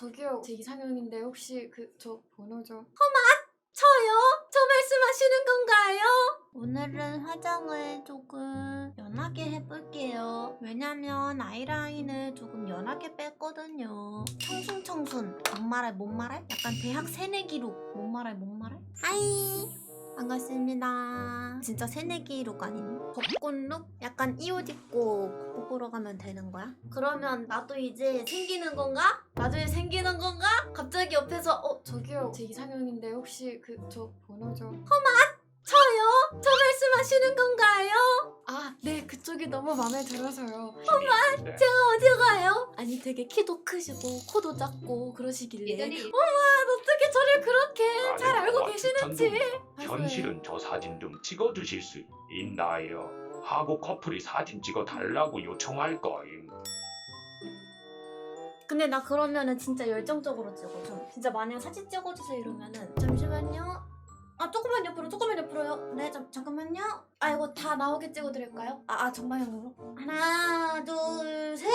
저기요 제 이상형인데 혹시 그 저 번호 좀 저요? 저 말씀하시는 건가요? 오늘은 화장을 조금 연하게 해볼게요. 왜냐면 아이라인을 조금 연하게 뺐거든요. 청순청순. 막말할 못말할? 약간 대학 새내기 룩. 못말할 못말할? 하이. 반갑습니다. 진짜 새내기 룩 아니니? 벚꽃 룩? 약간 이 옷 입고 벚꽃 보러 가면 되는 거야? 그러면 나도 이제 생기는 건가? 나중에 생 제 이상형인데 혹시 그 저 번호 좀 저요? 저 말씀하시는 건가요? 아, 네, 그쪽이 너무 마음에 들어서요. 네. 제가 어디 가요? 아니 되게 키도 크시고 코도 작고 그러시길래 아, 어떻게 저를 그렇게 잘 알고 계시는지 현실은 저 사진 좀 찍어주실 수 있나요? 하고 커플이 사진 찍어 달라고 요청할 거임. 근데 나 그러면은 진짜 열정적으로 찍어줘 진짜 만약 사진 찍어주세요 이러면은. 잠시만요. 아 조금만 옆으로 조금만 옆으로요. 네 잠, 잠깐만요. 아 이거 다 나오게 찍어드릴까요? 아, 아 정방향으로 하나 둘 셋.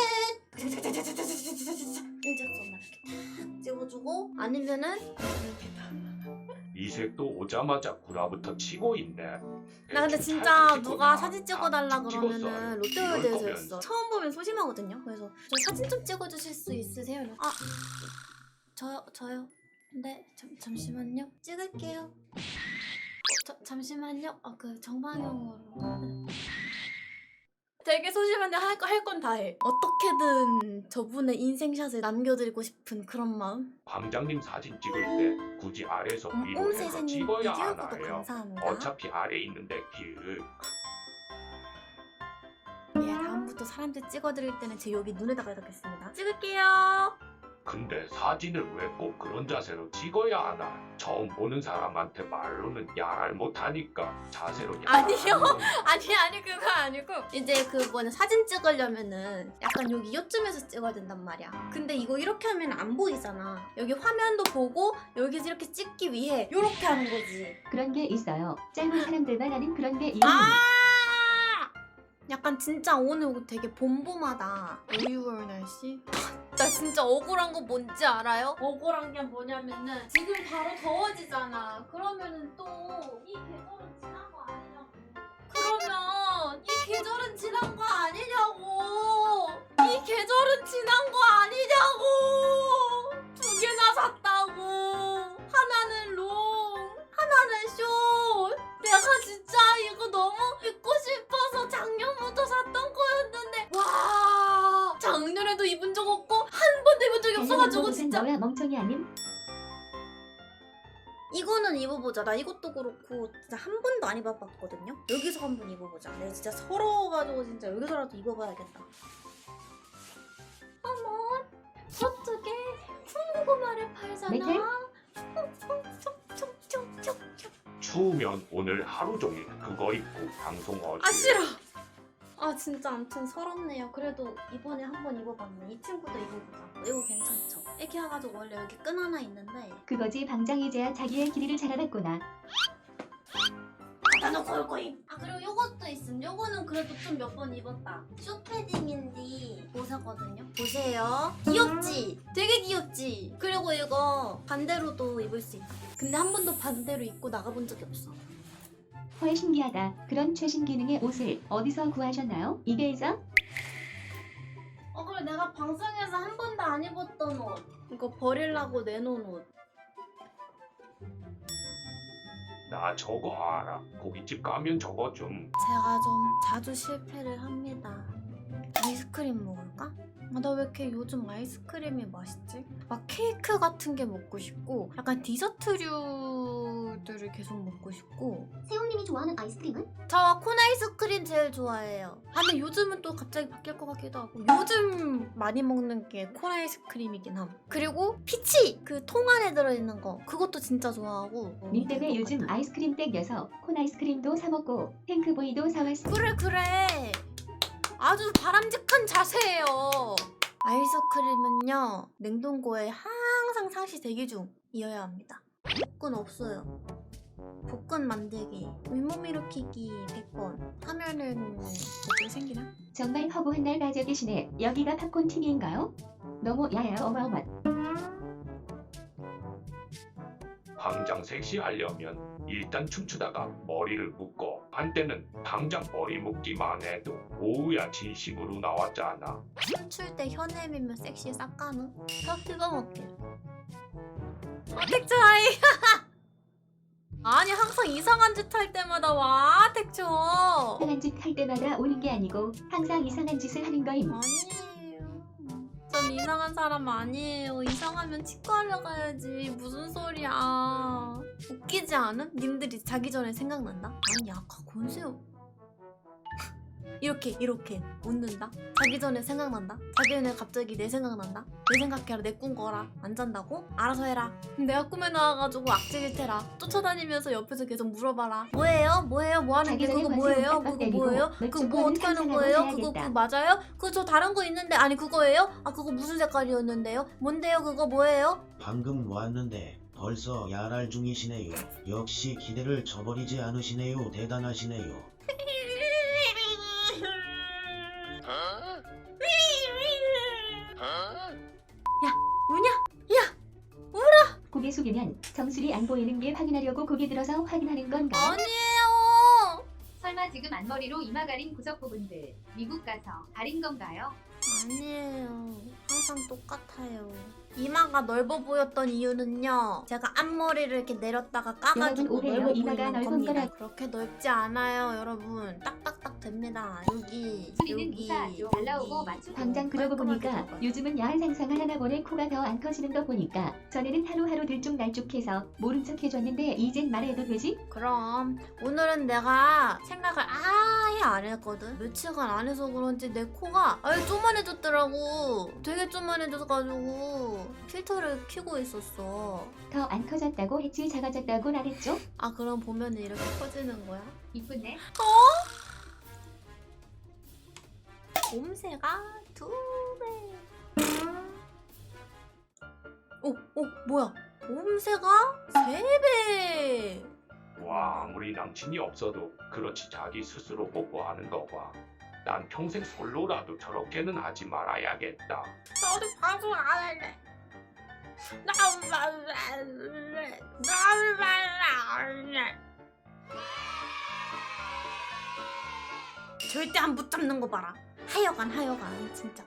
일직선만 이렇게 탁 찍어주고 아니면은 이 색도 오자마자 구라부터 치고 있네. 나 근데 진짜 잘 누가. 사진 찍어달라 아, 그러면은. 롯데월드에서 했어. 처음 보면 소심하거든요. 그래서 저 사진 좀 찍어주실 수 있으세요? 아 저요 저요. 네 잠, 잠시만요. 찍을게요. 어, 저, 잠시만요. 아그 정방향으로. 네. 되게 소심한데 할거할건 다 해. 어떻게든 저분의 인생샷을 남겨드리고 싶은 그런 마음. 광장님 사진 찍을 때 굳이 아래에서 음, 위로 해서 옴세세님 찍어야 하나요? 감사합니다. 어차피 아래 있는데 길. 예, 다음부터 사람들 찍어드릴 때는 제 여기 눈에다가 이렇겠습니다. 찍을게요. 근데 사진을 왜 꼭 그런 자세로 찍어야 하나? 처음 보는 사람한테 말로는 야랄 못하니까 자세로 아니요. 야랄 아니 아니 그거 아니고 이제 그 뭐냐 사진 찍으려면은 약간 여기 요쯤에서 찍어야 된단 말이야. 근데 이거 이렇게 하면 안 보이잖아. 여기 화면도 보고 여기서 이렇게 찍기 위해 이렇게 하는 거지. 그런 게 있어요. 짧은 사람들만 하는 그런 게 있는 아! 약간 진짜 오늘 옷 되게 봄봄하다. 5, 6월 날씨? 나 진짜 억울한 거 뭔지 알아요? 억울한 게 뭐냐면은 지금 바로 더워지잖아. 그러면은 또 이 계절은 지난 거 아니냐고. 그러면 이 계절은 지난 거 아니냐고. 이 계절은 지난 거 아니냐고. 너야 멍청이 아님? 이거는 입어보자 나 이것도 그렇고 진짜 한 번도 안 입어봤거든요 여기서 한 번 입어보자 내가 진짜 서러워가지고 진짜 여기서라도 입어봐야겠다 어머 저쪽에 군고구마를 팔잖아 메텔? 촉촉촉촉촉 추우면 오늘 하루 종일 그거 입고 방송 어지. 아 싫어. 아 진짜 아무튼 서럽네요. 그래도 이번에 한 번 입어봤네. 이 친구도 입어보자. 이거 괜찮죠? 이렇게 해가지고 원래 여기 끈 하나 있는데 그거지 방장이제야 자기의 길이를 잘 알았구나. 갖다 놓고 올 거임. 아 그리고 요것도 있음. 요거는 그래도 좀 몇 번 입었다. 쇼패딩인데 보사거든요. 보세요. 귀엽지? 되게 귀엽지? 그리고 이거 반대로도 입을 수 있다. 근데 한 번도 반대로 입고 나가본 적이 없어. 헐 신기하다. 그런 최신 기능의 옷을 어디서 구하셨나요? 이게이죠? 어 그래 내가 방송에서 한 번도 안 입었던 옷 이거 버리려고 내놓은 옷 나 저거 알아. 고깃집 가면 저거 좀. 제가 좀 자주 실패를 합니다 아이스크림 먹을까? 아, 나 왜 이렇게 요즘 아이스크림이 맛있지? 막 케이크 같은 게 먹고 싶고 약간 디저트류 들을 계속 먹고 싶고 세웅님이 좋아하는 아이스크림은? 저 콘 아이스크림 제일 좋아해요. 아, 근데 요즘은 또 갑자기 바뀔 것 같기도 하고. 요즘 많이 먹는 게 콘 아이스크림이긴 함. 그리고 피치! 그 통 안에 들어있는 거. 그것도 진짜 좋아하고. 님 때문에 요즘 아이스크림 땡겨서 콘 아이스크림도 사 먹고 탱크보이도 사왔어. 그래, 그래. 아주 바람직한 자세예요. 아이스크림은요, 냉동고에 항상 상시 대기 중이어야 합니다. 볶은 없어요. 볶은 만들기, 윗몸 일으키기 100번 하면은 볶음 생기나? 정말 허구한 날 가져 계시네. 여기가 팝콘 TV인가요? 너무 야야 어마어마. 당장 섹시하려면 일단 춤추다가 머리를 묶어 한때는 당장 머리 묶기만 해도 오우야 진심으로 나왔잖아 춤출 때 혀내밀면 섹시 싹 가능? 혀 씹어먹게. 아 택초아이. 아니 항상 이상한 짓 할 때마다 와 택초. 이상한 짓 할 때마다 오는 게 아니고 항상 이상한 짓을 하는 거임. 아니에요. 전 이상한 사람 아니에요. 이상하면 치과를 가야지. 무슨 소리야. 웃기지 않음? 님들이 자기 전에 생각난다? 아니 아까 권수요. 이렇게 이렇게 웃는다. 자기 전에 생각난다. 자기 전에 갑자기 내 생각난다. 내 생각해라 내 꿈 꿔라. 안 잔다고? 알아서 해라. 내가 꿈에 나와가지고 악질 테라. 쫓아다니면서 옆에서 계속 물어봐라. 뭐예요? 뭐예요? 뭐 하는 게 그거 뭐예요? 그거 뭐예요? 몇 그거 주뭐 어떻게 하는 거예요? 그거 그 맞아요? 그저 다른 거 있는데 아니 그거예요? 아 그거 무슨 색깔이었는데요? 뭔데요? 그거 뭐예요? 방금 왔는데 벌써 야랄 중이시네요. 역시 기대를 저버리지 않으시네요. 대단하시네요. 숙이면 정수리 안 보이는 게 확인하려고 고개 들어서 확인하는 건가? 아니에요. 설마 지금 앞머리로 이마 가린 구석 부분들 미국 가서 가린 건가요? 아니에요. 항상 똑같아요. 이마가 넓어 보였던 이유는요. 제가 앞머리를 이렇게 내렸다가 까가지고 여러분. 넓어 이마가 보이는 넓은 겁니다. 거라- 그렇게 넓지 않아요, 여러분. 딱딱딱 됩니다. 여기, 수리는 여기, 좀 여기. 날라오고 맞추고 당장 그러고 보니까 들어가요. 요즘은 야한 상상을 하나 보네 코가 더 안 커지는 거 보니까 전에는 하루하루 들쭉날쭉해서 모른 척 해줬는데 이젠 말해도 되지? 그럼 오늘은 내가 생각을 아예 안 했거든. 며칠간 안 해서 그런지 내 코가 아예 쪼만해졌더라고. 되게 쪼만해져가지고 필터를 켜고 있었어. 더 안 커졌다고 했지 작아졌다고 안 했죠? 아 그럼 보면은 이렇게 커지는 거야? 이쁘네. 봄새가 두 배. 오, 오, 뭐야? 봄새가 세 배. 와 아무리 남친이 없어도 그렇지 자기 스스로 뽀뽀하는 거봐 난 평생 솔로라도 저렇게는 하지 말아야겠다 나도 방송 안 할래. 절대 안 붙잡는 거 봐라. 하여간 하여간 진짜